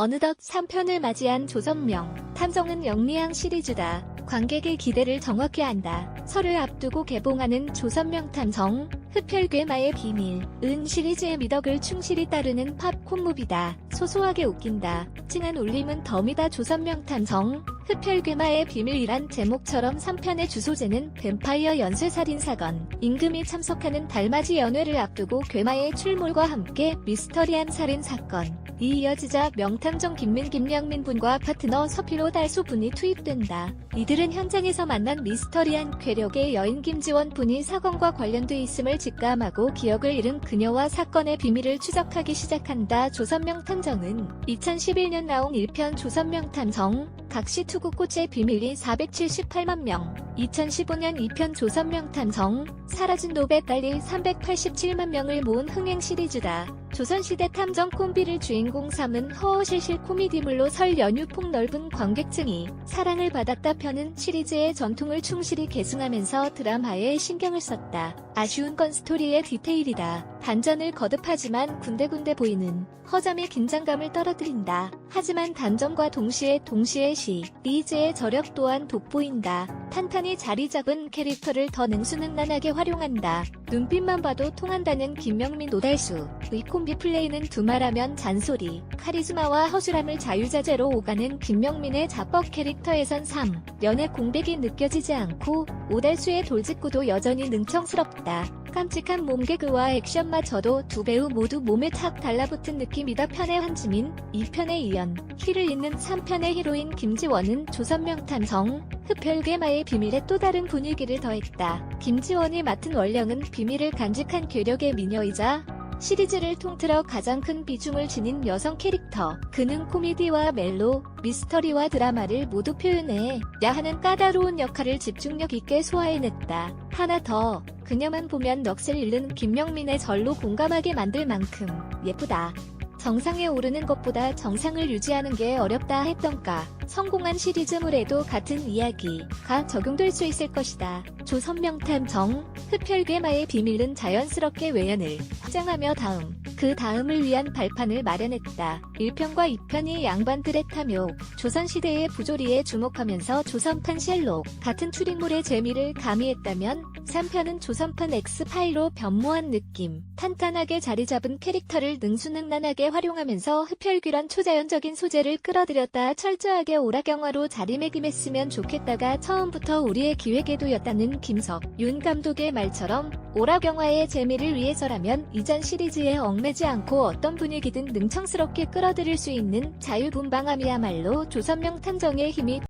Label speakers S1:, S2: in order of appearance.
S1: 어느덧 3편을 맞이한 조선명, 탐정은 영리한 시리즈다. 관객의 기대를 정확히 안다. 설을 앞두고 개봉하는 조선명 탐정, 흡혈괴마의 비밀, 은 시리즈의 미덕을 충실히 따르는 팝콘 무비다. 소소하게 웃긴다. 찡한 울림은 덤이다 조선명 탐정, 흡혈괴마의 비밀이란 제목처럼 3편의 주소제는 뱀파이어 연쇄살인 사건, 임금이 참석하는 달맞이 연회를 앞두고 괴마의 출몰과 함께 미스터리한 살인 사건, 이 이어지자 명탐정 김민 김영민 분과 파트너 서피로 달수 분이 투입된다. 이들은 현장에서 만난 미스터리한 괴력의 여인 김지원 분이 사건과 관련돼 있음을 직감하고 기억을 잃은 그녀와 사건의 비밀을 추적하기 시작한다. 조선명 탐정은 2011년 나온 1편 조선명 탐정 각시 투구꽃의 비밀이 478만 명, 2015년 2편 조선명 탐정 사라진 노베 딸리 387만 명을 모은 흥행 시리즈다. 조선시대 탐정 콤비를 주인공 삼은 허허실실 코미디물로 설 연휴 폭넓은 관객층이 사랑을 받았다 편은 시리즈의 전통을 충실히 계승하면서 드라마에 신경을 썼다. 아쉬운 건 스토리의 디테일이다. 반전을 거듭하지만 군데군데 보이는 허점이 긴장감을 떨어뜨린다. 하지만 단점과 동시에 동시에 시, 리즈의 저력 또한 돋보인다. 탄탄히 자리 잡은 캐릭터를 더 능수능란하게 활용한다. 눈빛만 봐도 통한다는 김명민 노달수. 의 콤비 플레이는 두말하면 잔소리. 카리스마와 허술함을 자유자재로 오가는 김명민의 자뻑 캐릭터에선 3. 연애 공백이 느껴지지 않고 오달수의 돌직구도 여전히 능청스럽다. 깜찍한 몸개그와 액션마저도 두 배우 모두 몸에 탁 달라붙은 느낌이다 편의 한지민, 2편의 이연, 희를 잇는 3편의 히로인 김지원은 조선명 탐정, 흡혈괴마의 비밀에 또 다른 분위기를 더했다. 김지원이 맡은 원령은 비밀을 간직한 괴력의 미녀이자 시리즈를 통틀어 가장 큰 비중을 지닌 여성 캐릭터. 그는 코미디와 멜로, 미스터리와 드라마를 모두 표현해 야하는 까다로운 역할을 집중력 있게 소화해냈다. 하나 더, 그녀만 보면 넋을 잃는 김명민의 절로 공감하게 만들 만큼 예쁘다. 정상에 오르는 것보다 정상을 유지하는 게 어렵다 했던가. 성공한 시리즈물에도 같은 이야기가 적용될 수 있을 것이다. 조선명탐정, 흡혈괴마의 비밀은 자연스럽게 외연을 확장하며 다음, 그 다음을 위한 발판을 마련했다. 1편과 2편이 양반들의 탐욕, 조선시대의 부조리에 주목하면서 조선판 셜록, 같은 추리물의 재미를 가미했다면 3편은 조선판 엑스파일로 변모한 느낌, 탄탄하게 자리 잡은 캐릭터를 능수능란하게 활용하면서 흡혈귀란 초자연적인 소재를 끌어들였다 철저하게 오락영화로 자리매김했으면 좋겠다가 처음부터 우리의 기획에도였다는 김석, 윤 감독의 말처럼 오락영화의 재미를 위해서라면 이전 시리즈에 얽매지 않고 어떤 분위기든 능청스럽게 끌어들일 수 있는 자유분방함이야말로 조선명 탐정의 힘이